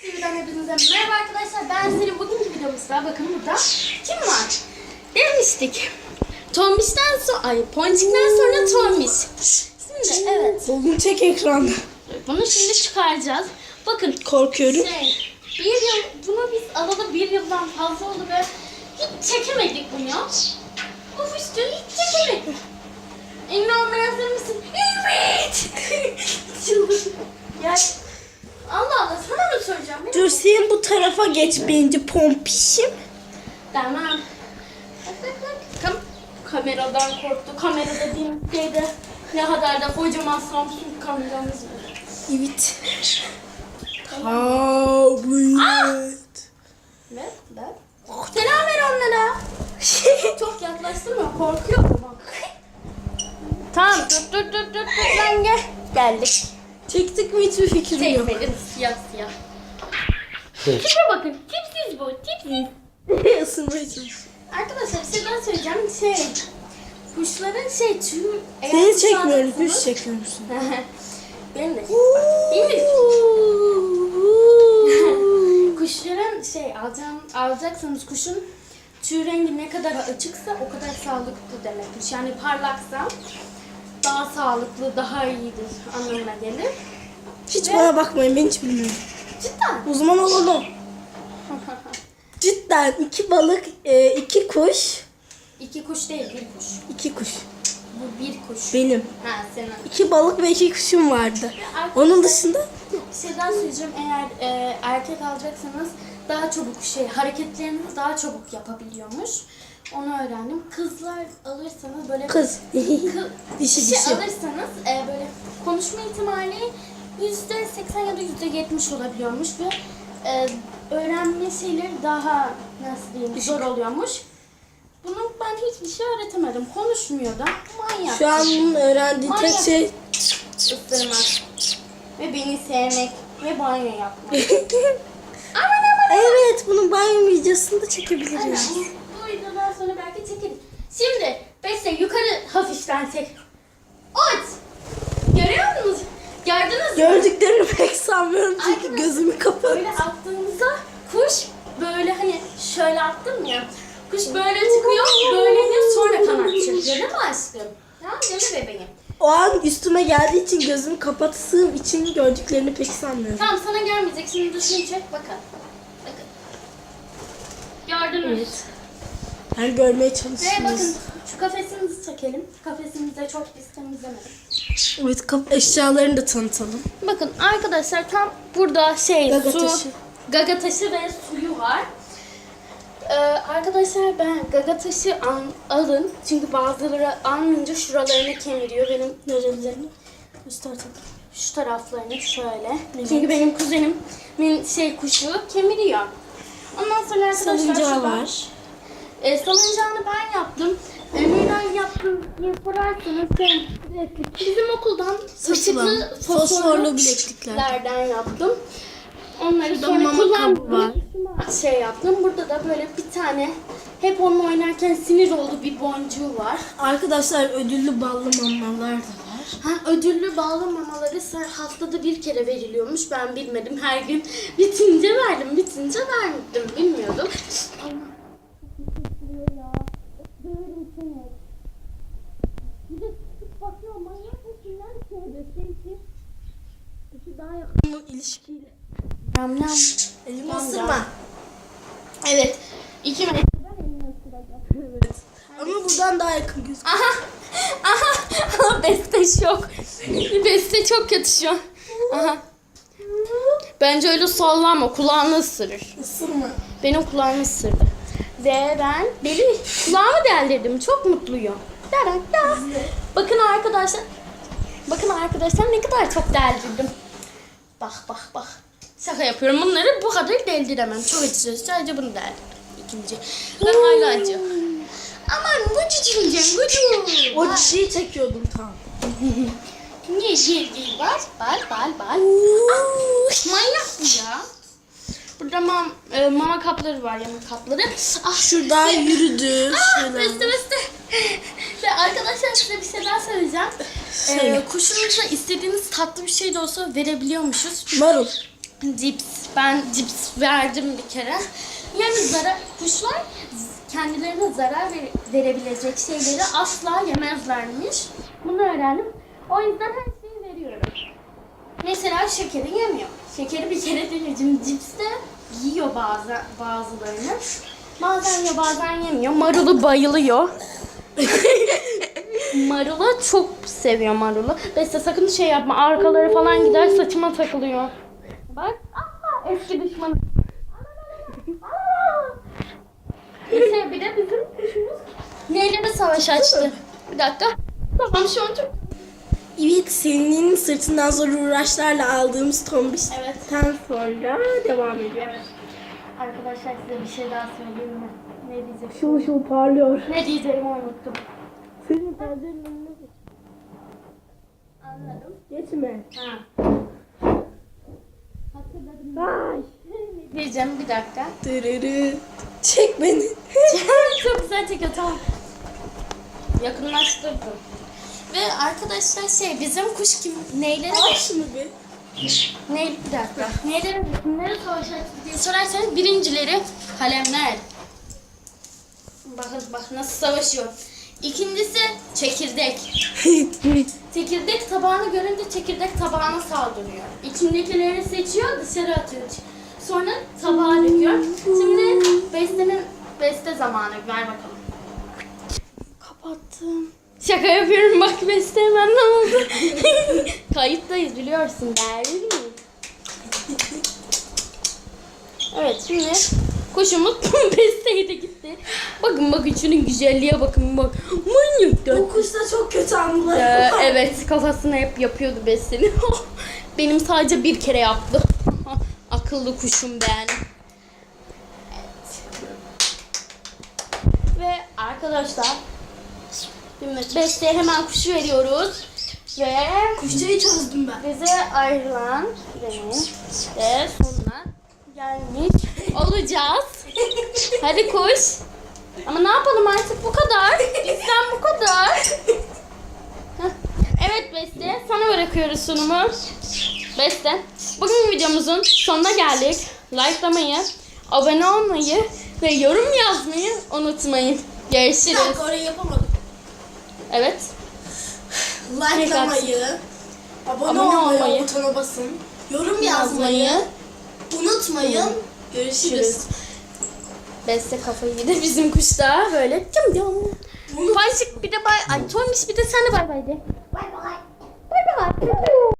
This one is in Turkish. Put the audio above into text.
TV'den hepinize merhaba arkadaşlar. Ben senin bugünkü videomuzda bakın burada kim var? Demiştik. Tombiş'ten sonra, ay Ponçik'ten sonra Tombiş. Şimdi evet. Bugün tek ekran. Bunu şimdi çıkaracağız. Bakın Korkuyorum. şey, bir yıl, bunu biz alalı bir yıldan fazla oldu ve hiç çekemedik bunu. Bu üstü hiç çekemedik. Emin olmaya hazır mısın? Evet. Çılgın. Ya Allah Allah sana? Dur sen bu tarafa geç bence pompişim. Tamam. Bak bak bak. Kam kameradan korktu. Kamera dediğim şeyde ne kadar da kocaman Samsung kameramız var. Evet. Tablet. Ve ben selam ver onlara. Çok yaklaştırma korkuyor ama. Tamam dur dur dur dur dur ben gel. Geldik. Çektik mi hiçbir fikrim yok. Çekmedim siyah siyah. Tipe bakın tipsiz bu tipsiz. Isınmaya çalışıyorum. Arkadaşlar şey daha söyleyeceğim. Şey kuşların şey tüm eğer Seni kuş çekmiyoruz, alacaksanız- biz çekiyoruz. Benim de. Benim de. Kuşların şey alacağım, alacaksanız kuşun tüy rengi ne kadar açıksa o kadar sağlıklı demekmiş. Yani parlaksa daha sağlıklı, daha iyidir anlamına gelir. Hiç bana bakmayın ben hiç bilmiyorum. Cidden. Uzman olalım. Cidden iki balık, e, iki kuş, İki kuş değil, bir kuş. iki kuş. Bu bir kuş. Benim. Ha senin. İki balık ve iki kuşum vardı. Onun dışında Bir şey daha söyleyeceğim. Eğer e, erkek alacaksanız daha çabuk şey hareketlerini daha çabuk yapabiliyormuş. Onu öğrendim. Kızlar alırsanız böyle kız. Kı- Dişi dişi dişi. alırsanız e, böyle konuşma ihtimali yüzde seksen ya da yüzde yetmiş olabiliyormuş ve e, öğrenme şeyleri daha nasıl diyeyim zor oluyormuş. Bunu ben hiçbir şey öğretemedim. Konuşmuyor da manyak. Şu an bunun öğrendiği tek Manyak. şey Isırmak ve beni sevmek ve banyo yapmak. aman aman. Evet, bunun banyo videosunu da çekebiliriz. Aynen. Bu, bu videodan sonra belki çekeriz. Şimdi Beste yukarı hafiften çek. Ot! Gördünüz mü? Gördüklerimi pek sanmıyorum çünkü Arkadaşlar, gözümü kapalı. Böyle attığımızda kuş böyle hani şöyle attım ya. Kuş böyle çıkıyor, böyle iniyor sonra kanat çırpıyor değil mi aşkım? Tamam değil mi bebeğim? O an üstüme geldiği için gözümü kapattığım için gördüklerini pek sanmıyorum. Tamam sana gelmeyecek. Şimdi düzgün çek bakın. Bakın. Gördünüz. Ben görmeye Ve çalışıyorum. bakın şu kafesimizi çekelim. Kafesimizi de çok biz temizlemedik. Evet, kap eşyalarını da tanıtalım. Bakın arkadaşlar tam burada şey Gaga su, taşı. gaga taşı ve suyu var. Ee, arkadaşlar ben gaga taşı al, alın çünkü bazıları almayınca şuralarını kemiriyor benim Nerelerini? Göster tabii. şu taraflarını şöyle. Çünkü benim kuzenimin şey kuşu kemiriyor. Ondan sonra arkadaşlar Salıncağı şuradan- var. E, salıncağını ben yaptım. E, neden yaptım diye sorarsanız şey, bizim okuldan Satılan fosforlu fosforlu bileklikler. bilekliklerden yaptım. Onları Şurada sonra kullandım. var. Şey yaptım. Burada da böyle bir tane hep onunla oynarken sinir oldu bir boncuğu var. Arkadaşlar ödüllü ballı mamalar da var. Ha, ödüllü bağlı mamaları ser- haftada bir kere veriliyormuş. Ben bilmedim. Her gün bitince verdim. Bitince verdim. Bilmiyordum. Seni. Bir de tutup bakıyor. Manyak mısın lan? Şöyle şey İki daha yakın. İlişkiyle. Nam nam. Elimi ısırma. Evet. İki. Evet. Ama buradan daha yakın gözüküyor. Aha. Aha. Beste şok. Beste çok kötü şu an. Aha. Bence öyle sallama. Kulağını ısırır. Isırma. Benim kulağımı ısırdı. Ve ben beni kulağımı deldirdim. Çok mutluyum. Darak da. Bakın arkadaşlar. Bakın arkadaşlar ne kadar çok deldirdim. Bak bak bak. Şaka yapıyorum. Bunları bu kadar deldiremem. Çok acıyor. Sadece bunu deldirdim. İkinci. Ben hala acıyor. Aman gıcıcıncım gıcı. O çiçeği çekiyordum tam. Niye gel gel var? Bal bal bal. Ah, manyak bu ya. Burada mam, e, mama kapları var, yemek kapları. Ah Şuradan yürüdü. Ah, Şöyle. beste beste. Ve arkadaşlar size bir şey daha söyleyeceğim. Söyle. Ee, kuşunuza istediğiniz tatlı bir şey de olsa verebiliyormuşuz. Marul. cips. Ben cips verdim bir kere. Yani zarar, kuşlar kendilerine zarar ver- verebilecek şeyleri asla yemezlermiş. Bunu öğrendim. O yüzden her şeyi veriyorum. Mesela şekeri yemiyor. Şekeri bir kere denedim. Cips de yiyor bazen bazılarını. Bazen yiyor bazen yemiyor. Marulu bayılıyor. marulu çok seviyor marulu. Beste sakın şey yapma. Arkaları falan gider saçıma takılıyor. Bak. Aa, eski düşmanım. Aa! Neyse bir de bizim kuşumuz neyle de savaş açtı. Bir dakika. Tamam şu an çok Evet senin sırtından zor uğraşlarla aldığımız tombişten Evet. sonra devam ediyor. Evet. Arkadaşlar size bir şey daha söyleyeyim mi? Ne diyeceğim? Şul şul parlıyor. Ne diyeceğimi unuttum. Senin pencerenin önüne geç. Anladım. Geçme. Ha. Hatırladım. Ay. Ne diyeceğim bir dakika. Dırırı. Çek beni. Çok güzel çekiyor tamam. Yakınlaştırdım. Ve arkadaşlar şey bizim kuş kim neyle Al şunu bir. ne bir dakika. Neyle kimlere savaş açtı diye sorarsanız birincileri kalemler. Bakın bak nasıl savaşıyor. İkincisi çekirdek. Çekirdek tabağını görünce çekirdek tabağına saldırıyor. İçindekileri seçiyor, dışarı atıyor. Sonra tabağa döküyor. Şimdi bestenin beste zamanı. Ver bakalım. Kapattım. Şaka yapıyorum bak beste hemen ne oldu? Kayıttayız biliyorsun değil mi? Evet şimdi kuşumuz besteye gitti. Bakın bakın şunun güzelliğe bakın bak. Manyak da. Bu kuşta çok kötü anılar Ee, evet kafasına hep yapıyordu besini. Benim sadece bir kere yaptı. Akıllı kuşum ben. Evet. Ve arkadaşlar besteye hemen kuşu veriyoruz. Ve Kuşçayı çözdüm ben. bize ayrılan sürenin de sonuna gelmiş olacağız. Hadi kuş. Ama ne yapalım artık bu kadar. Bizden bu kadar. Evet Beste, sana bırakıyoruz sunumu. Beste, bugün videomuzun sonuna geldik. Likelamayı, abone olmayı ve yorum yazmayı unutmayın. Görüşürüz. dakika orayı yapamadım. Evet. Likelamayı, abone, Abone olmayı, olmayı, butona basın, yorum yazmayı yazmayı unutmayın. Görüşürüz. Görüşürüz. Beste kafayı yedi bizim kuş da böyle. Cım cım. Pancık bir de bay... Ay Tomiş bir de sen de bay bay de. Bay bay. Bay bay.